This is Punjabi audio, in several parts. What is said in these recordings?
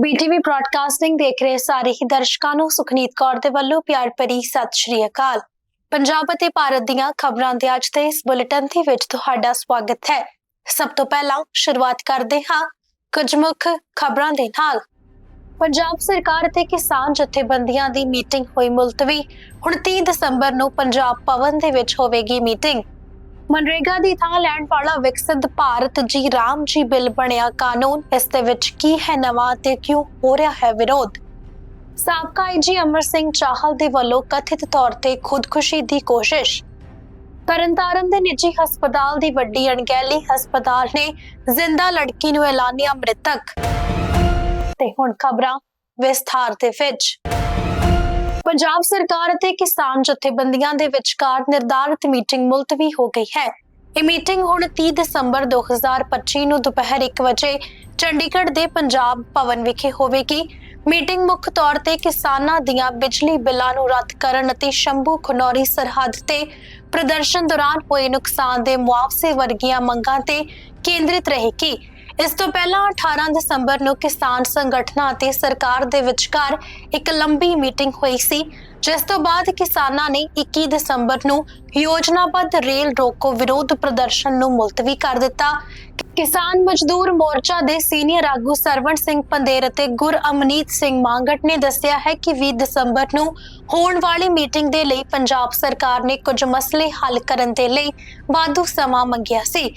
ਬੀਟੀਵੀ ਬ੍ਰਾਡਕਾਸਟਿੰਗ ਦੇਖ ਰਹੇ ਸਾਰੇ ਹੀ ਦਰਸ਼ਕਾਂ ਨੂੰ ਸੁਖਨੀਤ ਕੌਰ ਦੇ ਵੱਲੋਂ ਪਿਆਰ ਭਰੀ ਸਤਿ ਸ਼੍ਰੀ ਅਕਾਲ। ਪੰਜਾਬ ਅਤੇ ਭਾਰਤ ਦੀਆਂ ਖਬਰਾਂ ਦੇ ਅੱਜ ਦੇ ਇਸ ਬੁਲੇਟਿਨ ਦੇ ਵਿੱਚ ਤੁਹਾਡਾ ਸਵਾਗਤ ਹੈ। ਸਭ ਤੋਂ ਪਹਿਲਾਂ ਸ਼ੁਰੂਆਤ ਕਰਦੇ ਹਾਂ ਕੁਝ ਮੁੱਖ ਖਬਰਾਂ ਦੇ ਨਾਲ। ਪੰਜਾਬ ਸਰਕਾਰ ਅਤੇ ਕਿਸਾਨ ਜਥੇਬੰਦੀਆਂ ਦੀ ਮੀਟਿੰਗ ਹੋਈ ਮੁਲਤਵੀ। ਹੁਣ 30 ਦਸੰਬਰ ਨੂੰ ਪੰਜਾਬ ਭਵਨ ਦੇ ਵਿੱਚ ਹੋਵੇਗੀ ਮੀਟਿੰਗ। ਮਨਰੇਗਾ ਦੀ ਥਾਂ ਲੈਣ ਵਾਲਾ ਵਿਕਸਿਤ ਭਾਰਤ ਜੀ ਰਾਮ ਜੀ ਬਿੱਲ ਬਣਿਆ ਕਾਨੂੰਨ, ਇਸ ਦੇ ਵਿੱਚ ਕੀ ਹੈ ਨਵਾਂ ਤੇ ਕਿਉਂ ਹੋ ਰਿਹਾ ਹੈ ਵਿਰੋਧ? ਸਾਬਕਾ ਆਈਜੀ ਅਮਰ ਸਿੰਘ ਚਾਹਲ ਦੇ ਵੱਲੋਂ ਕਥਿਤ ਤੌਰ ਤੇ ਖੁਦਕੁਸ਼ੀ ਦੀ ਕੋਸ਼ਿਸ਼। ਤਰਨਤਾਰਨ ਦੇ ਨਿੱਜੀ ਹਸਪਤਾਲ ਦੀ ਵੱਡੀ ਅਣਗਹਿਲੀ ਹਸਪਤਾਲ ਨੇ ਜ਼ਿੰਦਾ ਲੜਕੀ ਨੂੰ ਐਲਾਨਿਆ ਮ੍ਰਿਤਕ। ਤੇ ਹੁਣ ਖਬਰਾਂ ਵਿਸਥਾਰ ਦੇ ਵਿੱਚ। ਪੰਜਾਬ ਸਰਕਾਰ ਅਤੇ ਕਿਸਾਨ ਜਥੇਬੰਦੀਆਂ ਦੇ ਵਿਚਕਾਰ ਨਿਰਧਾਰਿਤ ਮੀਟਿੰਗ ਮੁਲਤਵੀ ਹੋ ਗਈ ਹੈ। ਇਹ ਮੀਟਿੰਗ ਹੁਣ 30 ਦਸੰਬਰ 2025 ਨੂੰ ਦੁਪਹਿਰ 1 ਵਜੇ ਚੰਡੀਗੜ੍ਹ ਦੇ ਪੰਜਾਬ ਭਵਨ ਵਿਖੇ ਹੋਵੇਗੀ। ਮੀਟਿੰਗ ਮੁੱਖ ਤੌਰ ਤੇ ਕਿਸਾਨਾਂ ਦੀਆਂ ਬਿਜਲੀ ਬਿੱਲਾਂ ਨੂੰ ਰੱਦ ਕਰਨ ਅਤੇ ਸ਼ੰਭੂ ਖਨੌਰੀ ਸਰਹੱਦ ਤੇ ਪ੍ਰਦਰਸ਼ਨ ਦੌਰਾਨ ਹੋਏ ਨੁਕਸਾਨ ਦੇ ਮੁਆਵਜ਼ੇ ਵਰਗੀਆਂ ਮੰਗਾਂ ਤੇ ਕੇਂਦਰਿਤ ਰਹੇਗੀ। ਇਸ ਤੋਂ ਪਹਿਲਾਂ 18 ਦਸੰਬਰ ਨੂੰ ਕਿਸਾਨ ਸੰਗਠਨਾਂ ਅਤੇ ਸਰਕਾਰ ਦੇ ਵਿਚਕਾਰ ਇੱਕ ਲੰਬੀ ਮੀਟਿੰਗ ਹੋਈ ਸੀ, ਜਿਸ ਤੋਂ ਬਾਅਦ ਕਿਸਾਨਾਂ ਨੇ 21 ਦਸੰਬਰ ਨੂੰ ਯੋਜਨਾਬੱਧ ਰੇਲ ਰੋਕੋ ਵਿਰੋਧ ਪ੍ਰਦਰਸ਼ਨ ਨੂੰ ਮੁਲਤਵੀ ਕਰ ਦਿੱਤਾ। ਕਿਸਾਨ ਮਜ਼ਦੂਰ ਮੋਰਚਾ ਦੇ ਸੀਨੀਅਰ ਆਗੂ ਸਰਵਣ ਸਿੰਘ ਪੰਦੇਰ ਅਤੇ ਗੁਰ ਅਮਨੀਤ ਸਿੰਘ ਮਾਂਗਟ ਨੇ ਦੱਸਿਆ ਹੈ ਕਿ 20 ਦਸੰਬਰ ਨੂੰ ਹੋਣ ਵਾਲੀ ਮੀਟਿੰਗ ਦੇ ਲਈ ਪੰਜਾਬ ਸਰਕਾਰ ਨੇ ਕੁਝ ਮਸਲੇ ਹੱਲ ਕਰਨ ਦੇ ਲਈ ਵਾਧੂ ਸਮਾਂ ਮੰਗਿਆ ਸੀ।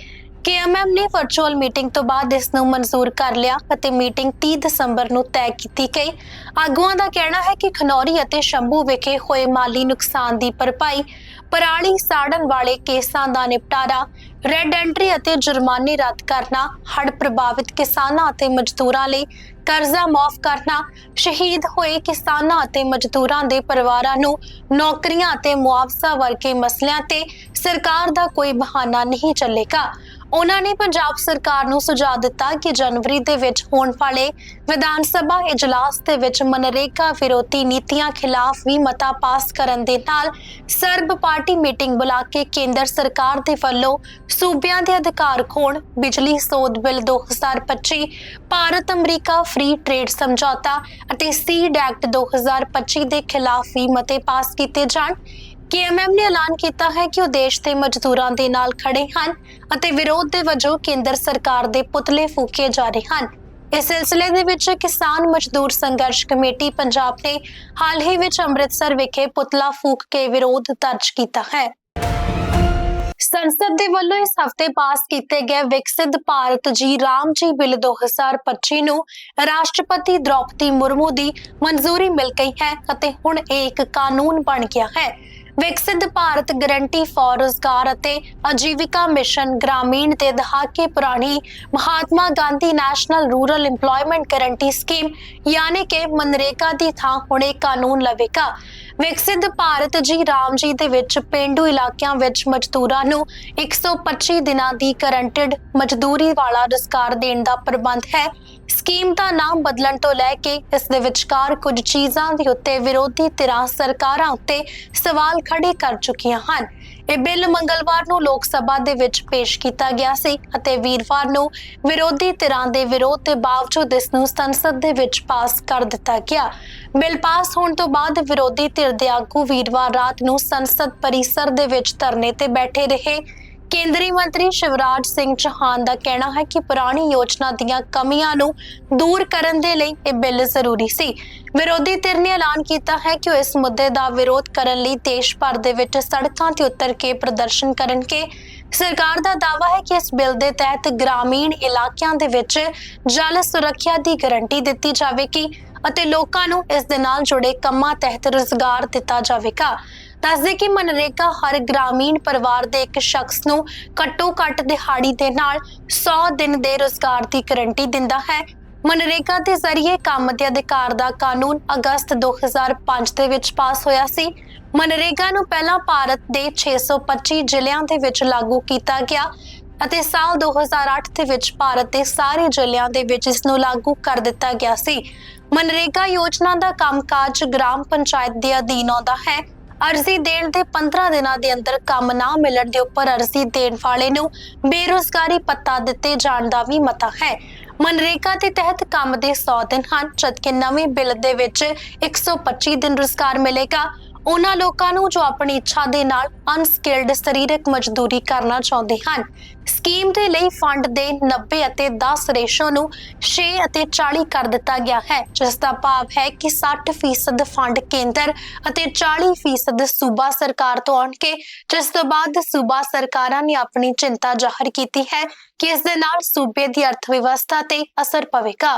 ਕੇਐਮਐਮ ਨੇ ਵਰਚੁਅਲ ਮੀਟਿੰਗ ਤੋਂ ਬਾਅਦ ਇਸ ਨੂੰ ਮਨਜ਼ੂਰ ਕਰ ਲਿਆ ਅਤੇ ਮੀਟਿੰਗ 30 ਦਸੰਬਰ ਨੂੰ ਤੈਅ ਕੀਤੀ ਗਈ। ਆਗੂਆਂ ਦਾ ਕਹਿਣਾ ਹੈ ਕਿ ਖਨੌਰੀ ਅਤੇ ਸ਼ੰਭੂ ਵਿਖੇ ਹੋਏ ਮਾਲੀ ਨੁਕਸਾਨ ਦੀ ਭਰਪਾਈ, ਪਰਾਲੀ ਸਾੜਨ ਵਾਲੇ ਕੇਸਾਂ ਦਾ ਨਿਪਟਾਰਾ ਰੈੱਡ ਐਂਟਰੀ ਅਤੇ ਜੁਰਮਾਨੇ ਰੱਦ ਕਰਨਾ, ਹੜ੍ਹ ਪ੍ਰਭਾਵਿਤ ਕਿਸਾਨਾਂ ਅਤੇ ਮਜ਼ਦੂਰਾਂ ਲਈ ਕਰਜ਼ਾ ਮਾਫ ਕਰਨਾ, ਸ਼ਹੀਦ ਹੋਏ ਕਿਸਾਨਾਂ ਅਤੇ ਮਜ਼ਦੂਰਾਂ ਦੇ ਪਰਿਵਾਰਾਂ ਨੂੰ ਨੌਕਰੀਆਂ ਅਤੇ ਮੁਆਵਜ਼ਾ ਵਰਗੇ ਮਸਲਿਆਂ ਤੇ ਸਰਕਾਰ ਦਾ ਕੋਈ ਬਹਾਨਾ ਨਹੀਂ ਚੱਲੇਗਾ। ਉਹਨਾਂ ਨੇ ਪੰਜਾਬ ਸਰਕਾਰ ਨੂੰ ਸੁਝਾਅ ਦਿੱਤਾ ਕਿ ਜਨਵਰੀ ਦੇ ਵਿੱਚ ਹੋਣ ਵਾਲੇ ਵਿਧਾਨ ਸਭਾ ਇਜਲਾਸ ਦੇ ਵਿੱਚ ਮਨਰੇਗਾ ਵਿਰੋਧੀ ਨੀਤੀਆਂ ਖਿਲਾਫ ਵੀ ਮਤਾ ਪਾਸ ਕਰਨ ਦੇ ਨਾਲ ਸਰਬ ਪਾਰਟੀ ਮੀਟਿੰਗ ਬੁਲਾ ਕੇ ਕੇਂਦਰ ਸਰਕਾਰ ਦੇ ਵੱਲੋਂ ਸੂਬਿਆਂ ਦੇ ਅਧਿਕਾਰ ਖੋਣ ਬਿਜਲੀ ਸੋਧ ਬਿੱਲ 2025 ਭਾਰਤ ਅਮਰੀਕਾ ਫ੍ਰੀ ਟ੍ਰੇਡ ਸਮਝੌਤਾ ਅਤੇ ਸੀਡ ਐਕਟ 2025 ਦੇ ਖਿਲਾਫ ਵੀ ਮਤੇ ਪਾਸ ਕੀਤੇ ਜਾਣ। ਕੇਐਮਐਮ ਨੇ ਐਲਾਨ ਕੀਤਾ ਹੈ ਕਿ ਉਹ ਦੇਸ਼ ਦੇ ਮਜ਼ਦੂਰਾਂ ਦੇ ਨਾਲ ਖੜੇ ਹਨ ਅਤੇ ਵਿਰੋਧ ਦੇ ਵਜੋਂ ਕੇਂਦਰ ਸਰਕਾਰ ਦੇ ਪੁਤਲੇ ਫੂਕੇ ਜਾ ਰਹੇ ਹਨ। ਇਸ ਸਿਲਸਿਲੇ ਦੇ ਵਿੱਚ ਕਿਸਾਨ ਮਜ਼ਦੂਰ ਸੰਘਰਸ਼ ਕਮੇਟੀ ਪੰਜਾਬ ਨੇ ਹਾਲ ਹੀ ਵਿੱਚ ਅੰਮ੍ਰਿਤਸਰ ਵਿਖੇ ਪੁਤਲਾ ਫੂਕ ਕੇ ਵਿਰੋਧ ਦਰਜ ਕੀਤਾ ਹੈ। ਸੰਸਦ ਦੇ ਵੱਲੋਂ ਇਸ ਹਫ਼ਤੇ ਪਾਸ ਕੀਤੇ ਗਏ ਵਿਕਸਿਤ ਭਾਰਤ ਜੀ ਰਾਮ ਜੀ ਬਿੱਲ 2025 ਨੂੰ ਰਾਸ਼ਟਰਪਤੀ ਦ੍ਰੌਪਦੀ ਮੁਰਮੂ ਦੀ ਮਨਜ਼ੂਰੀ ਮਿਲ ਗਈ ਹੈ ਅਤੇ ਹੁਣ ਇਹ ਇੱਕ ਕਾਨੂੰਨ ਬਣ ਗਿਆ ਹੈ। ਵਿਕਸਿਤ ਭਾਰਤ ਗਰੰਟੀ ਫਾਰ ਰੋਜ਼ਗਾਰ ਅਤੇ ਆਜੀਵਿਕਾ ਮਿਸ਼ਨ ਗ੍ਰਾਮੀਣ ਤੇ ਦਹਾਕੇ ਪੁਰਾਣੀ Mahatma Gandhi national rural EMPLOYMENT guarantee scheme, ਯਾਨੀ ਕਿ ਮਨਰੇਗਾ ਦੀ ਥਾਂ ਹੁਣ ਇਹ ਕਾਨੂੰਨ ਲਵੇਗਾ। ਵਿਕਸਿਤ ਭਾਰਤ ਜੀ ਰਾਮ ਜੀ ਦੇ ਵਿੱਚ ਪਿੰਡੂ ਇਲਾਕਿਆਂ ਵਿੱਚ ਮਜ਼ਦੂਰਾਂ ਨੂੰ 125 ਦਿਨਾਂ ਦੀ ਗਰੰਟਿਡ ਮਜ਼ਦੂਰੀ ਵਾਲਾ ਰੁਜ਼ਗਾਰ ਦੇਣ ਦਾ ਪ੍ਰਬੰਧ ਹੈ। ਸਕੀਮ ਦਾ ਨਾਮ ਬਦਲਣ ਤੋਂ ਲੈ ਕੇ ਇਸ ਦੇ ਵਿਚਕਾਰ ਕੁਝ ਚੀਜ਼ਾਂ ਦੇ ਉੱਤੇ ਵਿਰੋਧੀ ਧਿਰਾਂ ਸਰਕਾਰਾਂ ਉੱਤੇ ਸਵਾਲ ਖੜੇ ਕਰ ਚੁੱਕੀਆਂ ਹਨ। ਇਹ ਬਿੱਲ ਮੰਗਲਵਾਰ ਨੂੰ ਲੋਕ ਸਭਾ ਦੇ ਵਿੱਚ ਪੇਸ਼ ਕੀਤਾ ਗਿਆ ਸੀ ਅਤੇ ਵੀਰਵਾਰ ਨੂੰ ਵਿਰੋਧੀ ਧਿਰਾਂ ਦੇ ਵਿਰੋਧ ਦੇ ਬਾਵਜੂਦ ਇਸ ਨੂੰ ਸੰਸਦ ਦੇ ਵਿੱਚ ਪਾਸ ਕਰ ਦਿੱਤਾ ਗਿਆ। ਬਿੱਲ ਪਾਸ ਹੋਣ ਤੋਂ ਬਾਅਦ ਵਿਰੋਧੀ ਧਿਰ ਦੇ ਆਗੂ ਵੀਰਵਾਰ ਰਾਤ ਨੂੰ ਸੰਸਦ ਪਰਿਸਰ ਦੇ ਵਿੱਚ ਧਰਨੇ ਤੇ ਬੈਠੇ ਰਹੇ। ਕੇਂਦਰੀ ਮੰਤਰੀ ਸ਼ਿਵਰਾਜ ਸਿੰਘ ਚੌਹਾਨ ਦਾ ਕਹਿਣਾ ਹੈ ਕਿ ਪੁਰਾਣੀ ਯੋਜਨਾ ਦੀਆਂ ਕਮੀਆਂ ਨੂੰ ਦੂਰ ਕਰਨ ਦੇ ਲਈ ਇਹ ਬਿੱਲ ਜ਼ਰੂਰੀ ਸੀ। ਵਿਰੋਧੀ ਧਿਰ ਨੇ ਐਲਾਨ ਕੀਤਾ ਹੈ ਕਿ ਉਹ ਇਸ ਮੁੱਦੇ ਦਾ ਵਿਰੋਧ ਕਰਨ ਲਈ ਦੇਸ਼ ਭਰ ਦੇ ਵਿੱਚ ਸੜਕਾਂ ਤੇ ਉਤਰ ਕੇ ਪ੍ਰਦਰਸ਼ਨ ਕਰਨਗੇ। ਸਰਕਾਰ ਦਾ ਦਾਅਵਾ ਹੈ ਕਿ ਇਸ ਬਿੱਲ ਦੇ ਤਹਿਤ ਗ੍ਰਾਮੀਣ ਇਲਾਕਿਆਂ ਦੇ ਵਿੱਚ ਜਲ ਸੁਰੱਖਿਆ ਦੀ ਗਾਰੰਟੀ ਦਿੱਤੀ ਜਾਵੇਗੀ ਅਤੇ ਲੋਕਾਂ ਨੂੰ ਇਸ ਦੇ ਨਾਲ ਜੁੜੇ ਕੰਮਾਂ ਤਹਿਤ ਰੁਜ਼ਗਾਰ ਦਿੱਤਾ ਜਾਵੇਗਾ। ਦੱਸਦੇ ਕਿ ਮਨਰੇਗਾ ਹਰ ਗ੍ਰਾਮੀਣ ਪਰਿਵਾਰ ਦੇ ਇੱਕ ਸ਼ਖਸ ਨੂੰ ਘੱਟੋ ਘੱਟ ਦਿਹਾੜੀ ਦੇ ਨਾਲ 100 ਦਿਨ ਦੇ ਰੁਜ਼ਗਾਰ ਦੀ ਗਾਰੰਟੀ ਦਿੰਦਾ ਹੈ। ਮਨਰੇਗਾ ਦੇ ਜ਼ਰੀਏ ਕੰਮ ਦੇ ਅਧਿਕਾਰ ਦਾ ਕਾਨੂੰਨ ਅਗਸਤ 2005 ਦੇ ਵਿੱਚ ਪਾਸ ਹੋਇਆ ਸੀ। ਮਨਰੇਗਾ ਨੂੰ ਪਹਿਲਾਂ ਭਾਰਤ ਦੇ 625 ਜ਼ਿਲ੍ਹਿਆਂ ਦੇ ਵਿੱਚ ਲਾਗੂ ਕੀਤਾ ਗਿਆ ਅਤੇ ਸਾਲ 2008 ਦੇ ਵਿੱਚ ਭਾਰਤ ਦੇ ਸਾਰੇ ਜ਼ਿਲ੍ਹਿਆਂ ਦੇ ਵਿੱਚ ਇਸ ਨੂੰ ਲਾਗੂ ਕਰ ਦਿੱਤਾ ਗਿਆ ਸੀ। ਮਨਰੇਗਾ ਯੋਜਨਾ ਦਾ ਕੰਮਕਾਜ ਗ੍ਰਾਮ ਪੰਚਾਇਤ ਦੇ ਅਧੀਨ ਆਉਂਦਾ ਹੈ। ਅਰਜ਼ੀ ਦੇਣ ਦੇ 15 ਦਿਨਾਂ ਦੇ ਅੰਦਰ ਕੰਮ ਨਾ ਮਿਲਣ ਦੇ ਉੱਪਰ ਅਰਜ਼ੀ ਦੇਣ ਵਾਲੇ ਨੂੰ ਬੇਰੁਜ਼ਗਾਰੀ ਪੱਤਾ ਦਿੱਤੇ ਜਾਣ ਦਾ ਵੀ ਮਤਾ ਹੈ। ਮਨਰੇਗਾ ਦੇ ਤਹਿਤ ਕੰਮ ਦੇ 100 ਦਿਨ ਹਨ, ਜਦਕਿ ਨਵੇਂ ਬਿੱਲ ਦੇ ਵਿੱਚ 125 ਦਿਨ ਰੁਜ਼ਗਾਰ ਮਿਲੇਗਾ। ਉਹਨਾਂ ਲੋਕਾਂ ਨੂੰ ਜੋ ਆਪਣੀ ਇੱਛਾ ਦੇ ਨਾਲ ਅਨਸਕਿਲਡ ਸਰੀਰਕ ਮਜ਼ਦੂਰੀ ਕਰਨਾ ਚਾਹੁੰਦੇ ਹਨ। ਸਕੀਮ ਦੇ ਲਈ ਫੰਡ ਦੇ 90 ਅਤੇ 10 ਰੇਸ਼ੋ ਨੂੰ 6 ਅਤੇ 40 ਕਰ ਦਿੱਤਾ ਗਿਆ ਹੈ, ਜਿਸ ਦਾ ਭਾਵ ਹੈ ਕਿ 60% ਫੰਡ ਕੇਂਦਰ ਅਤੇ 40% ਸੂਬਾ ਸਰਕਾਰ ਤੋਂ ਆਉਣਗੇ, ਜਿਸ ਤੋਂ ਬਾਅਦ ਸੂਬਾ ਸਰਕਾਰਾਂ ਨੇ ਆਪਣੀ ਚਿੰਤਾ ਜ਼ਾਹਰ ਕੀਤੀ ਹੈ ਕਿ ਇਸ ਦੇ ਨਾਲ ਸੂਬੇ ਦੀ ਅਰਥ ਵਿਵਸਥਾ ਤੇ ਅਸਰ ਪਵੇਗਾ।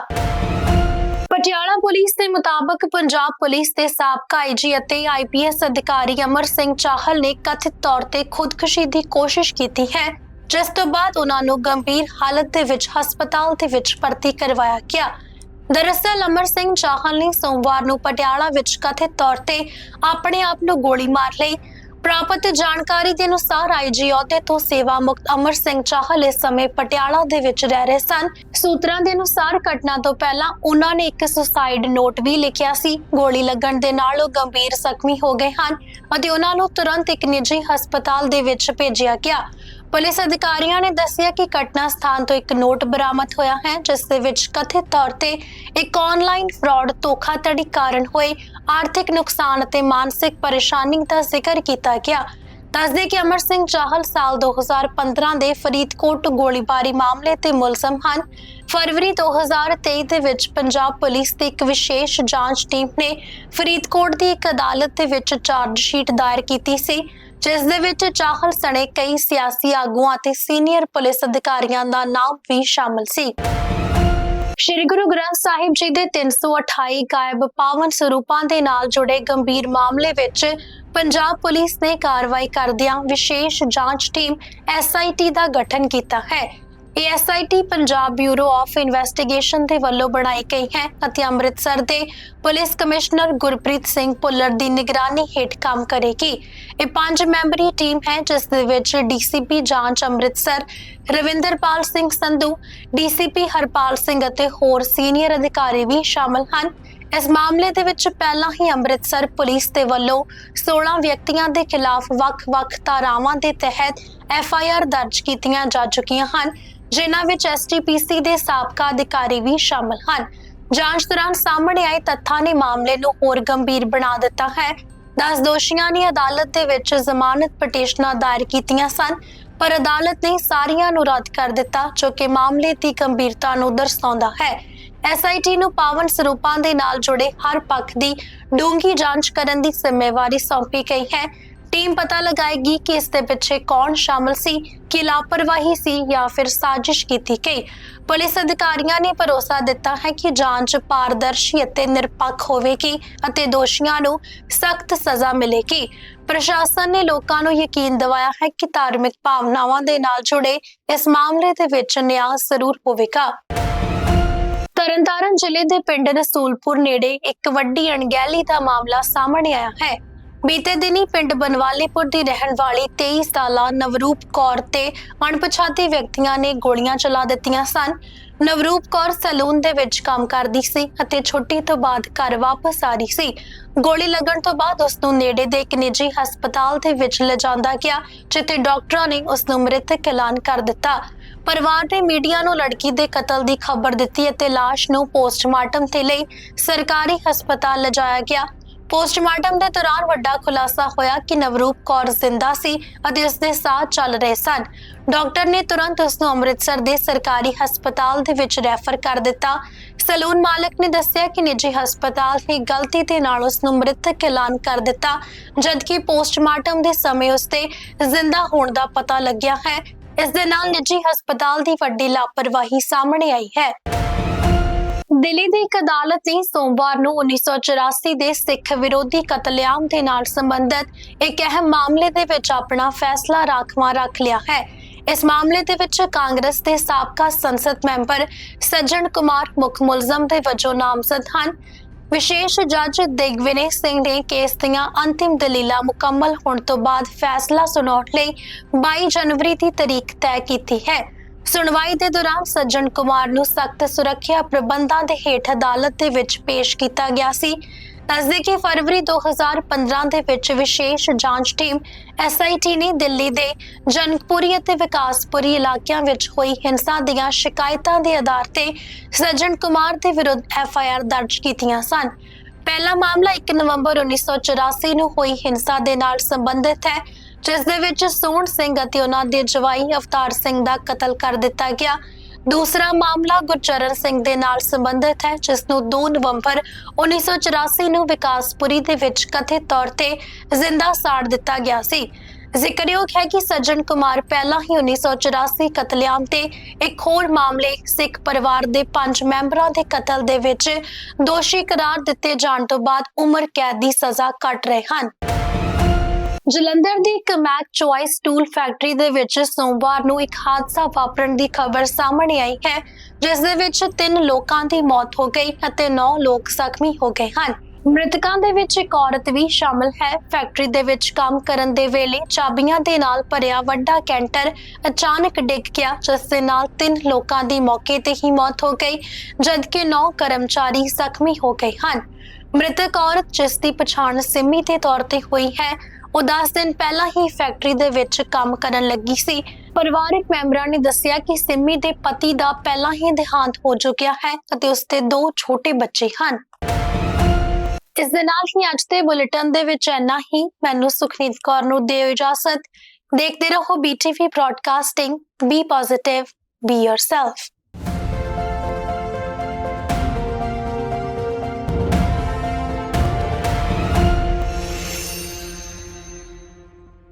ਪਟਿਆਲਾ ਪੁਲਿਸ ਦੇ ਮੁਤਾਬਕ ਪੰਜਾਬ ਪੁਲਿਸ ਦੇ ਸਾਬਕਾ ਆਈਜੀ ਅਤੇ ਆਈਪੀਐਸ ਅਧਿਕਾਰੀ ਅਮਰ ਸਿੰਘ ਚਾਹਲ ਨੇ ਕਥਿਤ ਤੌਰ ਤੇ ਖੁਦਕੁਸ਼ੀ ਦੀ ਕੋਸ਼ਿਸ਼ ਕੀਤੀ ਹੈ, ਜਿਸ ਤੋਂ ਬਾਅਦ ਉਹਨਾਂ ਨੂੰ ਗੰਭੀਰ ਹਾਲਤ ਦੇ ਵਿੱਚ ਹਸਪਤਾਲ ਦੇ ਵਿੱਚ ਭਰਤੀ ਕਰਵਾਇਆ ਗਿਆ। ਦਰਅਸਲ ਅਮਰ ਸਿੰਘ ਚਾਹਲ ਨੇ ਸੋਮਵਾਰ ਨੂੰ ਪਟਿਆਲਾ ਵਿੱਚ ਕਥਿਤ ਤੌਰ ਤੇ ਆਪਣੇ ਆਪ ਨੂੰ ਗੋਲੀ ਮਾਰ ਲਈ ਪ੍ਰਾਪਤ ਜਾਣਕਾਰੀ ਦੇ ਅਨੁਸਾਰ ਆਈਜੀ ਅਹੁਦੇ ਤੋਂ ਸੇਵਾ ਮੁਕਤ ਅਮਰ ਸਿੰਘ ਚਾਹਲ ਇਸ ਸਮੇਂ ਪਟਿਆਲਾ ਦੇ ਵਿੱਚ ਰਹਿ ਰਹੇ ਸਨ। ਸੂਤਰਾਂ ਦੇ ਅਨੁਸਾਰ ਘਟਨਾ ਤੋਂ ਪਹਿਲਾਂ ਉਹਨਾਂ ਨੇ ਇੱਕ ਸੁਸਾਈਡ ਨੋਟ ਵੀ ਲਿਖਿਆ ਸੀ। ਗੋਲੀ ਲੱਗਣ ਦੇ ਨਾਲ ਉਹ ਗੰਭੀਰ ਜ਼ਖਮੀ ਹੋ ਗਏ ਹਨ ਅਤੇ ਉਹਨਾਂ ਨੂੰ ਤੁਰੰਤ ਇੱਕ ਨਿੱਜੀ ਹਸਪਤਾਲ ਦੇ ਵਿੱਚ ਭੇਜਿਆ ਗਿਆ। ਪੁਲਿਸ ਅਧਿਕਾਰੀਆਂ ਨੇ ਦੱਸਿਆ ਕਿ ਘਟਨਾ ਸਥਾਨ ਤੋਂ ਇੱਕ ਨੋਟ ਬਰਾਮਦ ਹੋਇਆ ਹੈ, ਜਿਸ ਦੇ ਵਿੱਚ ਕਥਿਤ ਤੌਰ ਤੇ ਇੱਕ ਆਨਲਾਈਨ ਫਰਾਡ ਧੋਖਾਧੜੀ ਕਾਰਨ ਹੋਏ ਆਰਥਿਕ ਨੁਕਸਾਨ ਅਤੇ ਮਾਨਸਿਕ ਪਰੇਸ਼ਾਨੀ ਦਾ ਜ਼ਿਕਰ ਕੀਤਾ ਗਿਆ। ਦੱਸਦੇ ਕਿ ਅਮਰ ਸਿੰਘ ਚਾਹਲ ਸਾਲ 2015 ਦੇ ਫਰੀਦਕੋਟ ਗੋਲੀਬਾਰੀ ਮਾਮਲੇ ਤੇ ਮੁਲਜ਼ਮ ਹਨ। ਫਰਵਰੀ 2023 ਦੇ ਵਿੱਚ ਪੰਜਾਬ ਪੁਲਿਸ ਦੀ ਇੱਕ ਵਿਸ਼ੇਸ਼ ਜਾਂਚ ਟੀਮ ਨੇ ਫਰੀਦਕੋਟ ਦੀ ਇੱਕ ਅਦਾਲਤ ਦੇ ਵਿੱਚ ਚਾਰਜ ਸ਼ੀਟ ਦਾਇਰ ਕੀਤੀ ਸੀ। ਜਿਸ ਦੇ ਵਿੱਚ ਚਾਹਲ ਸਣੇ ਕਈ ਸਿਆਸੀ ਆਗੂਆਂ ਅਤੇ ਸੀਨੀਅਰ ਪੁਲਿਸ ਅਧਿਕਾਰੀਆਂ ਦਾ ਨਾਮ ਵੀ ਸ਼ਾਮਲ ਸੀ। ਸ਼੍ਰੀ ਗੁਰੂ ਗ੍ਰੰਥ ਸਾਹਿਬ ਜੀ ਦੇ 328 ਗਾਇਬ ਪਾਵਨ ਸਰੂਪਾਂ ਦੇ ਨਾਲ ਜੁੜੇ ਗੰਭੀਰ ਮਾਮਲੇ ਵਿੱਚ ਪੰਜਾਬ ਪੁਲਿਸ ਨੇ ਕਾਰਵਾਈ ਕਰਦਿਆਂ ਵਿਸ਼ੇਸ਼ ਜਾਂਚ ਟੀਮ ਐਸਆਈਟੀ ਦਾ ਗਠਨ ਕੀਤਾ ਹੈ। ਇਹ SIT Punjab bureau of investigation ਦੇ ਵੱਲੋਂ ਬਣਾਈ ਗਈ ਹੈ ਅਤੇ ਅੰਮ੍ਰਿਤਸਰ ਦੇ ਪੁਲਿਸ ਕਮਿਸ਼ਨਰ ਗੁਰਪ੍ਰੀਤ ਸਿੰਘ ਭੁੱਲਰ ਦੀ ਨਿਗਰਾਨੀ ਹੇਠ ਕੰਮ ਕਰੇਗੀ। ਇਹ ਪੰਜ ਮੈਂਬਰੀ ਟੀਮ ਹੈ, ਜਿਸ ਦੇ ਵਿੱਚ ਡੀਸੀਪੀ ਜਾਂਚ ਅੰਮ੍ਰਿਤਸਰ, ਰਵਿੰਦਰਪਾਲ ਸਿੰਘ ਸੰਧੂ ਡੀਸੀਪੀ ਹਰਪਾਲ ਸਿੰਘ ਅਤੇ ਹੋਰ ਸੀਨੀਅਰ ਅਧਿਕਾਰੀ ਵੀ ਸ਼ਾਮਲ ਹਨ। ਇਸ ਮਾਮਲੇ ਦੇ ਵਿੱਚ ਪਹਿਲਾਂ ਹੀ ਅੰਮ੍ਰਿਤਸਰ ਪੁਲਿਸ ਦੇ ਵੱਲੋਂ 16 ਵਿਅਕਤੀਆਂ ਦੇ ਖਿਲਾਫ ਵੱਖ-ਵੱਖ ਧਾਰਾਵਾਂ ਦੇ ਤਹਿਤ ਐਫ ਆਈ ਆਰ ਦਰਜ ਕੀਤੀਆਂ ਜਾ ਚੁੱਕੀਆਂ ਹਨ। ਜਿਨ੍ਹਾਂ ਵਿੱਚ ਐਸਟੀਪੀਸੀ ਦੇ ਸਾਬਕਾ ਅਧਿਕਾਰੀ ਵੀ ਸ਼ਾਮਲ ਹਨ। ਜਾਂਚ ਦੌਰਾਨ ਸਾਹਮਣੇ ਆਏ ਤੱਥਾਂ ਨੇ ਮਾਮਲੇ ਨੂੰ ਹੋਰ ਗੰਭੀਰ ਬਣਾ ਦਿੱਤਾ ਹੈ। 10 ਦੋਸ਼ੀਆਂ ਨੇ ਅਦਾਲਤ ਦੇ ਵਿੱਚ ਜ਼ਮਾਨਤ ਪਟੀਸ਼ਨਾਂ ਦਾਇਰ ਕੀਤੀਆਂ ਸਨ, ਪਰ ਅਦਾਲਤ ਨੇ ਸਾਰੀਆਂ ਨੂੰ ਰੱਦ ਕਰ ਦਿੱਤਾ, ਜੋ ਕਿ ਮਾਮਲੇ ਦੀ ਗੰਭੀਰਤਾ ਨੂੰ ਦਰਸਾਉਂਦਾ ਹੈ। ਐਸਆਈਟੀ ਨੂੰ ਪਾਵਨ ਸਰੂਪਾਂ ਦੇ ਨਾਲ ਜੁੜੇ ਹਰ ਪੱਖ ਦੀ ਡੂੰਘੀ ਜਾਂਚ ਕਰਨ ਦੀ ਜ਼ਿੰਮੇਵਾਰੀ ਸੌਂਪੀ ਗਈ ਹੈ। ਟੀਮ ਪਤਾ ਲਗਾਏਗੀ ਕਿ ਇਸ ਦੇ ਪਿੱਛੇ ਕੌਣ ਸ਼ਾਮਲ ਸੀ, ਕਿ ਲਾਪਰਵਾਹੀ ਸੀ ਜਾਂ ਫਿਰ ਸਾਜ਼ਿਸ਼ ਕੀਤੀ ਗਈ। ਪੁਲਿਸ ਅਧਿਕਾਰੀਆਂ ਨੇ ਭਰੋਸਾ ਦਿੱਤਾ ਹੈ ਕਿ ਜਾਂਚ ਪਾਰਦਰਸ਼ੀ ਅਤੇ ਨਿਰਪੱਖ ਹੋਵੇਗੀ ਅਤੇ ਦੋਸ਼ੀਆਂ ਨੂੰ ਸਖਤ ਸਜ਼ਾ ਮਿਲੇਗੀ। ਪ੍ਰਸ਼ਾਸਨ ਨੇ ਲੋਕਾਂ ਨੂੰ ਯਕੀਨ ਦਿਵਾਇਆ ਹੈ ਕਿ ਧਾਰਮਿਕ ਭਾਵਨਾਵਾਂ ਦੇ ਨਾਲ ਜੁੜੇ ਇਸ ਮਾਮਲੇ ਦੇ ਵਿੱਚ ਨਿਆਂ ਜ਼ਰੂਰ ਹੋਵੇਗਾ। ਤਰਨਤਾਰਨ ਜ਼ਿਲ੍ਹੇ ਦੇ ਪਿੰਡ ਰਸੂਲਪੁਰ ਨੇੜੇ ਇੱਕ ਵੱਡੀ ਅਣਗਹਿਲੀ ਦਾ ਮਾਮਲਾ ਸਾਹਮਣੇ ਆਇਆ ਹੈ। ਬੀਤੇ ਦਿਨੀ ਪਿੰਡ ਬਨਵਾਲੀਪੁਰ ਦੀ ਰਹਿਣ ਵਾਲੀ 23 ਸਾਲਾ ਨਵਰੂਪ ਕੌਰ ਤੇ ਅਣਪਛਾਤੇ ਵਿਅਕਤੀਆਂ ਨੇ ਗੋਲੀਆਂ ਚਲਾ ਦਿੱਤੀਆਂ ਸਨ। ਨਵਰੂਪ ਕੌਰ ਸੈਲੂਨ ਦੇ ਵਿੱਚ ਕੰਮ ਕਰਦੀ ਸੀ ਅਤੇ ਛੁੱਟੀ ਤੋਂ ਬਾਅਦ ਘਰ ਵਾਪਸ ਆ ਰਹੀ ਸੀ। ਗੋਲੀ ਲੱਗਣ ਤੋਂ ਬਾਅਦ ਉਸ ਨੂੰ ਨੇੜੇ ਦੇ ਇੱਕ ਨਿੱਜੀ ਹਸਪਤਾਲ ਦੇ ਵਿੱਚ ਲਿਜਾਂਦਾ ਗਿਆ, ਜਿੱਥੇ ਡਾਕਟਰਾਂ ਨੇ ਉਸ ਨੂੰ ਮ੍ਰਿਤਕ ਐਲਾਨ ਕਰ ਦਿੱਤਾ। ਪਰਿਵਾਰ ਨੇ ਮੀਡੀਆ ਨੂੰ ਲੜਕੀ ਦੇ ਕਤਲ ਦੀ ਖਬਰ ਦਿੱਤੀ ਅਤੇ ਲਾਸ਼ ਨੂੰ ਪੋਸਟਮਾਰਟਮ ਤੇ ਲਈ ਸਰਕਾਰੀ ਹਸਪਤਾਲ ਲਿਜਾਇਆ ਗਿਆ। ਪੋਸਟਮਾਰਟਮ ਦੇ ਦੌਰਾਨ ਵੱਡਾ ਖੁਲਾਸਾ ਹੋਇਆ ਕਿ ਨਵਰੂਪ ਕੌਰ ਜ਼ਿੰਦਾ ਸੀ ਅਤੇ ਉਸ ਦੇ ਸਾਹ ਚੱਲ ਰਹੇ ਸਨ। ਡਾਕਟਰ ਨੇ ਤੁਰੰਤ ਉਸ ਨੂੰ ਅੰਮ੍ਰਿਤਸਰ ਦੇ ਸਰਕਾਰੀ ਹਸਪਤਾਲ ਦੇ ਵਿੱਚ ਰੈਫਰ ਕਰ ਦਿੱਤਾ। ਸਲੂਨ ਮਾਲਕ ਨੇ ਦੱਸਿਆ ਕਿ ਨਿੱਜੀ ਹਸਪਤਾਲ ਨੇ ਗਲਤੀ ਦੇ ਨਾਲ ਉਸ ਨੂੰ ਮ੍ਰਿਤਕ ਐਲਾਨ ਕਰ ਦਿੱਤਾ, ਜਦਕਿ ਪੋਸਟਮਾਰਟਮ ਦੇ ਸਮੇਂ ਉਸ ਤੇ ਜ਼ਿੰਦਾ ਹੋਣ ਦਾ ਪਤਾ ਲੱਗਿਆ ਹੈ। ਇਸ ਦੇ ਨਾਲ ਨਿੱਜੀ ਹਸਪਤਾਲ ਦੀ ਵੱਡੀ ਲਾਪਰਵਾਹੀ ਸਾਹਮਣੇ ਆਈ ਹੈ। ਦਿੱਲੀ ਦੀ ਇੱਕ ਅਦਾਲਤ ਨੇ ਸੋਮਵਾਰ ਨੂੰ 1984 ਦੇ ਸਿੱਖ ਵਿਰੋਧੀ ਕਤਲੇਆਮ ਦੇ ਨਾਲ ਸੰਬੰਧਿਤ ਇੱਕ ਅਹਿਮ ਮਾਮਲੇ ਦੇ ਵਿੱਚ ਆਪਣਾ ਫੈਸਲਾ ਰਾਖਵਾਂ ਰੱਖ ਲਿਆ ਹੈ। ਇਸ ਮਾਮਲੇ ਦੇ ਵਿੱਚ ਕਾਂਗਰਸ ਦੇ ਸਾਬਕਾ ਸੰਸਦ ਮੈਂਬਰ ਸੱਜਣ ਕੁਮਾਰ ਮੁੱਖ ਮੁਲਜ਼ਮ ਦੇ ਵਜੋਂ ਨਾਮਜ਼ਦ ਹਨ। ਵਿਸ਼ੇਸ਼ ਜੱਜ ਦਿਗਵਿਨੇ ਸਿੰਘ ਨੇ ਕੇਸ ਦੀਆਂ ਅੰਤਿਮ ਦਲੀਲਾਂ ਮੁਕੰਮਲ ਹੋਣ ਤੋਂ ਬਾਅਦ ਫੈਸਲਾ ਸੁਣਾਉਣ ਲਈ 22 ਜਨਵਰੀ ਦੀ ਤਾਰੀਖ ਤੈਅ ਕੀਤੀ ਹੈ। ਸੁਣਵਾਈ ਦੇ ਦੌਰਾਨ ਸੱਜਣ ਕੁਮਾਰ ਨੂੰ ਸਖਤ ਸੁਰੱਖਿਆ ਪ੍ਰਬੰਧਾਂ ਦੇ ਹੇਠ ਅਦਾਲਤ ਦੇ ਵਿੱਚ ਪੇਸ਼ ਕੀਤਾ ਗਿਆ ਸੀ। ਦੱਸਦੇ ਕਿ ਫਰਵਰੀ 2015 ਦੇ ਵਿੱਚ ਵਿਸ਼ੇਸ਼ ਜਾਂਚ ਟੀਮ ਐਸਆਈਟੀ ਨੇ ਦਿੱਲੀ ਦੇ ਜਨਕਪੁਰੀ ਅਤੇ ਵਿਕਾਸਪੁਰੀ ਇਲਾਕਿਆਂ ਵਿੱਚ ਹੋਈ ਹਿੰਸਾ ਦੀਆਂ ਸ਼ਿਕਾਇਤਾਂ ਦੇ ਆਧਾਰ ਤੇ ਸੱਜਣ ਕੁਮਾਰ ਦੇ ਵਿਰੁੱਧ ਐਫਆਈਆਰ ਦਰਜ ਕੀਤੀਆਂ ਸਨ। ਪਹਿਲਾ ਮਾਮਲਾ 1 ਨਵੰਬਰ 1984 ਨੂੰ ਹੋਈ ਹਿੰਸਾ ਦੇ ਨਾਲ ਸੰਬੰਧਿਤ ਹੈ। ਜਿਸ ਦੇ ਵਿੱਚ ਸੋਹਣ ਸਿੰਘ ਅਤੇ ਉਹਨਾਂ ਦੇ ਜਵਾਈ ਅਵਤਾਰ ਸਿੰਘ ਦਾ ਕਤਲ ਕਰ ਦਿੱਤਾ ਗਿਆ। ਦੂਸਰਾ ਮਾਮਲਾ ਗੁਰਚਰਨ ਸਿੰਘ ਦੇ ਨਾਲ ਸੰਬੰਧਿਤ ਹੈ ਜਿਸ ਨੂੰ 2 ਨਵੰਬਰ 1984 ਨੂੰ ਵਿਕਾਸਪੁਰੀ ਦੇ ਵਿੱਚ ਕਥਿਤ ਤੌਰ ਤੇ ਜ਼ਿੰਦਾ ਸਾੜ ਦਿੱਤਾ ਗਿਆ ਸੀ। ਜ਼ਿਕਰਯੋਗ ਹੈ ਕਿ ਸੱਜਣ ਕੁਮਾਰ ਪਹਿਲਾਂ ਹੀ 1984 ਕਤਲੇਆਮ ਤੇ ਇੱਕ ਹੋਰ ਮਾਮਲੇ ਸਿੱਖ ਪਰਿਵਾਰ ਦੇ ਪੰਜ ਮੈਂਬਰਾਂ ਦੇ ਕਤਲ ਦੇ ਵਿੱਚ ਦੋਸ਼ੀ ਕਰਾਰ ਦਿੱਤੇ ਜਾਣ ਤੋਂ ਬਾਅਦ ਉਮਰ ਕੈਦ ਦੀ ਸਜ਼ਾ ਕੱਟ ਰਹੇ ਹਨ। ਜਲੰਧਰ ਦੀ ਇੱਕ ਮੈਕ ਚੋਇਸ ਟੂਲ ਫੈਕਟਰੀ ਦੇ ਵਿੱਚ ਸੋਮਵਾਰ ਨੂੰ ਇੱਕ ਹਾਦਸਾ ਵਾਪਰਨ ਦੀ ਖਬਰ ਸਾਹਮਣੇ ਆਈ ਹੈ, ਜਿਸ ਦੇ ਵਿੱਚ ਤਿੰਨ ਲੋਕਾਂ ਦੀ ਮੌਤ ਹੋ ਗਈ ਅਤੇ 9 ਲੋਕ ਜ਼ਖਮੀ ਹੋ ਗਏ ਹਨ। ਮ੍ਰਿਤਕਾਂ ਦੇ ਵਿੱਚ ਇੱਕ ਔਰਤ ਵੀ ਸ਼ਾਮਲ ਹੈ। ਫੈਕਟਰੀ ਦੇ ਵਿੱਚ ਕੰਮ ਕਰਨ ਦੇ ਵੇਲੇ ਚਾਬੀਆਂ ਦੇ ਨਾਲ ਭਰਿਆ ਵੱਡਾ ਕੈਂਟਰ ਅਚਾਨਕ ਡਿੱਗ ਗਿਆ, ਜਿਸ ਦੇ ਨਾਲ ਤਿੰਨ ਲੋਕਾਂ ਦੀ ਮੌਕੇ ਤੇ ਹੀ ਮੌਤ ਹੋ ਗਈ, ਜਦਕਿ 9 ਕਰਮਚਾਰੀ ਜ਼ਖਮੀ ਹੋ ਗਏ ਹਨ। ਮ੍ਰਿਤਕ ਔਰਤ, ਜਿਸ ਦੀ ਪਛਾਣ ਸਿੰਮੀ ਦੇ ਤੌਰ ਤੇ ਹੋਈ ਹੈ ਉਹ 10 ਦਿਨ ਪਹਿਲਾਂ ਹੀ ਫੈਕਟਰੀ ਦੇ ਵਿੱਚ ਕੰਮ ਕਰਨ ਲੱਗੀ ਸੀ। ਪਰਿਵਾਰਕ ਮੈਂਬਰਾਂ ਨੇ ਦੱਸਿਆ ਕਿ ਸਿੰਮੀ ਦੇ ਪਤੀ ਦਾ ਪਹਿਲਾਂ ਹੀ ਦੇਹਾਂਤ ਹੋ ਚੁੱਕਿਆ ਹੈ ਅਤੇ ਉਸ ਦੇ ਦੋ ਛੋਟੇ ਬੱਚੇ ਹਨ। ਇਸ ਦੇ ਨਾਲ ਹੀ ਅੱਜ ਦੇ ਬੁਲੇਟਿਨ ਦੇ ਵਿੱਚ ਇੰਨਾ ਹੀ। ਮੈਨੂੰ ਸੁਖਨੀਤ ਕੌਰ ਨੂੰ ਦਿਓ ਇਜਾਜ਼ਤ। ਦੇਖਦੇ ਰਹੋ BTV broadcasting be positive be yourself